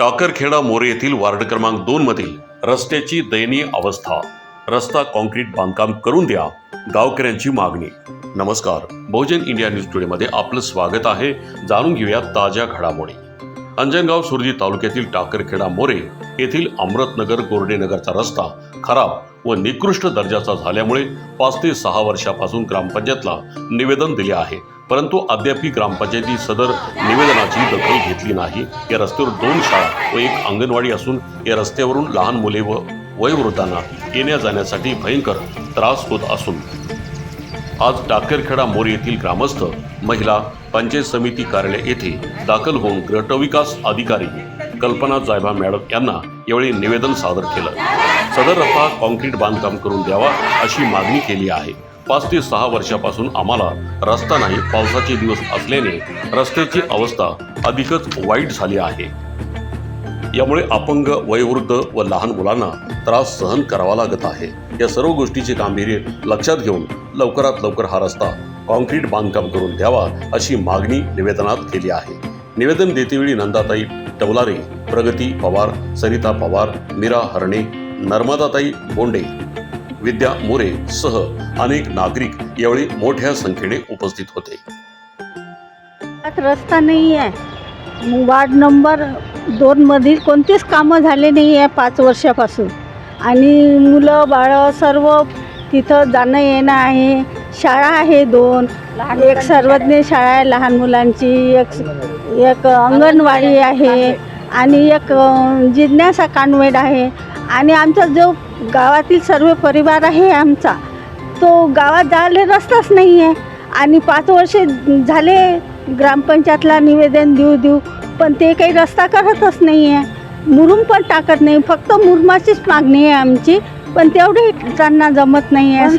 टाकरखेडा मोरे येथील वार्ड क्रमांक दोन मधील रस्त्याची दयनीय अवस्था. रस्ता कॉन्क्रीट बांधकाम करून द्या गावकऱ्यांची मागणी. नमस्कार. बहुजन इंडिया न्यूज टुडेमध्ये आपलं स्वागत आहे. जाणून घेऊया ताज्या घडामोडी. अंजनगाव सुरजी तालुक्यातील टाकरखेडा मोरे येथील अमृतनगर गोरडेनगरचा रस्ता खराब व निकृष्ट दर्जाचा झाल्यामुळे पाच ते सहा वर्षापासून ग्रामपंचायतला निवेदन दिले आहे. परंतु अद्यापही ग्रामपंचायती सदर निवेदनाची दखल घेतली नाही. या रस्त्यावर दोन शाळा व एक अंगणवाडी असून या रस्त्यावरून लहान मुले व वयोवृद्धांना येण्या जाण्यासाठी भयंकर त्रास होत असून. आज टाकेरखेडा मोर येथील ग्रामस्थ महिला पंचायत समिती कार्यालय येथे दाखल होऊन गटविकास अधिकारी कल्पना जायबा मॅडम यांना यावेळी निवेदन सादर केलं. सदर रस्ता कॉन्क्रीट बांधकाम करून द्यावा अशी मागणी केली आहे. पाच ते सहा वर्षापासून आम्हाला रस्ता नाही पावसाचे दिवस असल्याने रस्त्याची अवस्था अधिकच वाईट झाली आहे. यामुळे अपंग वयोवृद्ध व लहान मुलांना त्रास सहन करावा लागत आहे. या सर्व गोष्टीचे गांभीर्य लक्षात घेऊन लवकरात लवकर हा रस्ता कॉन्क्रीट बांधकाम करून द्यावा अशी मागणी निवेदनात केली आहे. निवेदन देतेवेळी नंदाताई टवलारे प्रगती पवार सरिता पवार मीरा हरणे नर्मदाताई बोंडे विद्या मोरे सह अनेक नागरिक यावेळी मोठ्या संख्येने उपस्थित होते. रस्ता नाही आहे वार्ड नंबर दोनमधील कोणतेच कामं झाले नाही आहे पाच वर्षापासून. आणि मुलं बाळं सर्व तिथं जाणं येणं आहे. शाळा आहे दोन. एक सर्वज्ञ शाळा आहे लहान मुलांची. एक एक अंगणवाडी आहे. आणि एक जिज्ञासा कान्वेट आहे. आणि आमचा जो गावातील सर्व परिवार आहे आमचा तो गावात जायला रस्ताच नाही आहे आणि पाच वर्ष झाले ग्रामपंचायतला निवेदन देऊ देऊ पण ते काही रस्ता करतच नाही आहे मुरुम पण टाकत नाही फक्त मुरमाचीच मागणी आहे आमची पण तेवढे त्यांना जमत नाही आहे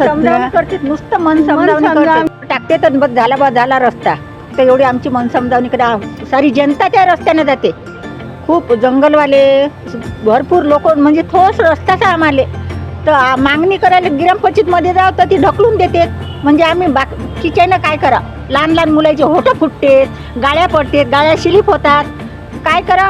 करते नुसतं मन. करते. टाकते तर बस झाला बस झाला रस्ता. तर एवढी आमची मन समजावणीकडे सारी जनता त्या रस्त्याने जाते. खूप जंगलवाले भरपूर लोक म्हणजे ठोस रस्ताच आहे आम्हाला. तर मागणी करायला ग्रामपंचायतमध्ये जाव तर ती ढकलून देते. म्हणजे आम्ही बाकीच्यानं काय करा? लहान लहान मुलाचे होठं फुटते गाळ्या पडते गाळ्या शिलीप होतात. काय करा?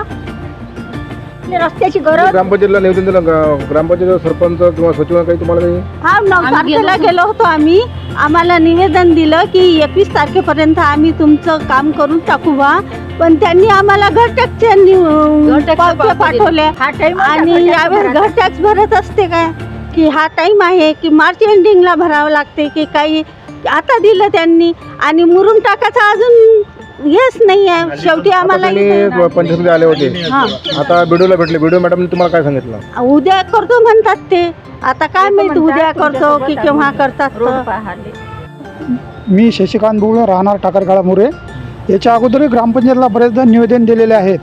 रस्त्याची गरज. ग्रामपंचायतला निवेदन दिलं ग्रामपंचायत सरपंच किंवा सचिव काही तुम्हाला काही? हा नऊ तारखेला गेलो होतो. आम्ही. आम्हाला निवेदन दिलं की एकवीस तारखेपर्यंत आम्ही तुमचं काम करून टाकू बा पण त्यांनी आम्हाला घर टॅक्सच्या नि- पावत्या पाठवल्या. हा टाइम आणि यावेळेस घर टॅक्स भरत असते काय? की हा टाईम आहे की मार्च एंडिंगला भरावं लागते की काही आता दिलं त्यांनी. आणि मुरुम टाकायचं अजून हेच नाही आहे. शेवटी आम्हाला इथं- पंचायतमध्ये आले होते. हा. आता बीडीओला भेटले. बीडीओ मॅडमने तुम्हाला काय सांगितलं? उद्या करतो म्हणतात ते. आता काय माहीत उद्या करतो की केव्हा करतात तर. मी शशिकांत बुगळे राहणार टाकरखाडा मुरे याच्या अगोदरही ग्रामपंचायतला बरेचदा निवेदन दिलेले आहेत.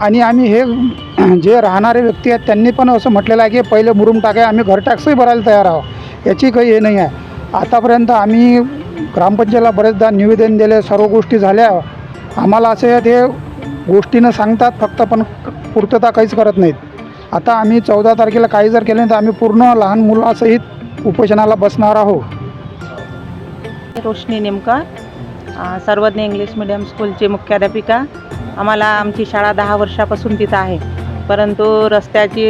आणि आम्ही हे जे राहणारे व्यक्ती आहेत त्यांनी पण असं म्हटलेलं आहे की पहिले मुरुम टाकाय आम्ही घर टॅक्सही भरायला तयार आहोत. याची काही हे नाही आहे. आतापर्यंत आम्ही ग्रामपंचायतला बरेचदा निवेदन दिले सर्व गोष्टी झाल्या. आम्हाला असे ते गोष्टीनं सांगतात फक्त पण पूर्तता काहीच करत नाहीत. आता आम्ही चौदा तारखेला काही जर केले तर आम्ही पूर्ण लहान मुलासहित उपोषणाला बसणार आहोत. रोशनी नेमकर सर्वज्ञ इंग्लिश मिडियम स्कूलची मुख्याध्यापिका. आम्हाला आमची शाळा दहा वर्षापासून तिथं आहे. परंतु रस्त्याची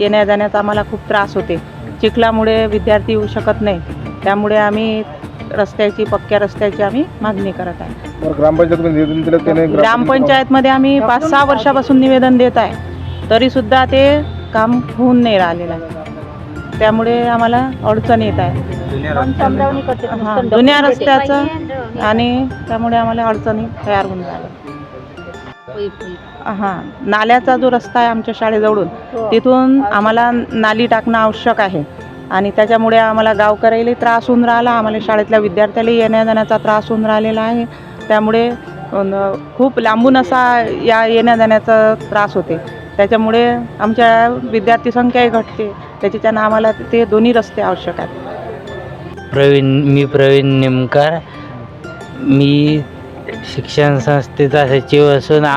येण्या जाण्याचा आम्हाला खूप त्रास होते. चिखलामुळे विद्यार्थी येऊ शकत नाही त्यामुळे आम्ही रस्त्याची पक्क्या रस्त्याची आम्ही मागणी करत आहे. ग्रामपंचायतमध्ये आम्ही पाच सहा वर्षापासून निवेदन देत आहे. तरीसुद्धा ते काम होऊन नाही राहिलेलं आहे. त्यामुळे आम्हाला अडचण येत आहे. हां, जुन्या. रस्त्याचं आणि त्यामुळे आम्हाला अडचणी तयार होऊन झाल्या हां नाल्याचा जो रस्ता आहे आमच्या शाळेजवळून तिथून आम्हाला नाली टाकणं आवश्यक आहे. आणि त्याच्यामुळे आम्हाला गावकऱ्यालाही त्रास होऊन राहिला आम्हाला शाळेतल्या विद्यार्थ्यालाही येण्या जाण्याचा त्रास होऊन राहिलेला आहे. त्यामुळे खूप लांबून असा या येण्या जाण्याचा त्रास होते. त्याच्यामुळे आमच्या विद्यार्थी संख्याही घटते. त्याच्याच्यानं आम्हाला ते दोन्ही रस्ते आवश्यक आहेत. प्रवीण मी प्रवीण नेमकर. मी शिक्षण संस्थेचा सचिव असून आ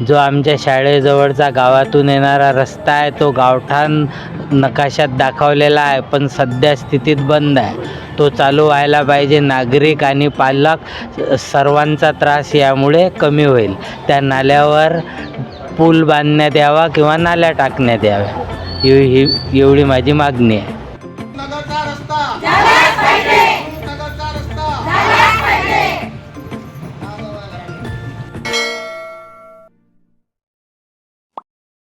जो आमच्या शाळेजवळचा गावातून येणारा रस्ता आहे तो गावठाण नकाशात दाखवलेला आहे पण सध्या स्थितीत बंद आहे. तो चालू व्हायला पाहिजे. नागरिक आणि पालक सर्वांचा त्रास यामुळे कमी होईल. त्या नाल्यावर पूल बांधण्यात यावा किंवा नाल्या टाकण्यात याव्या. एवढी माझी मागणी आहे.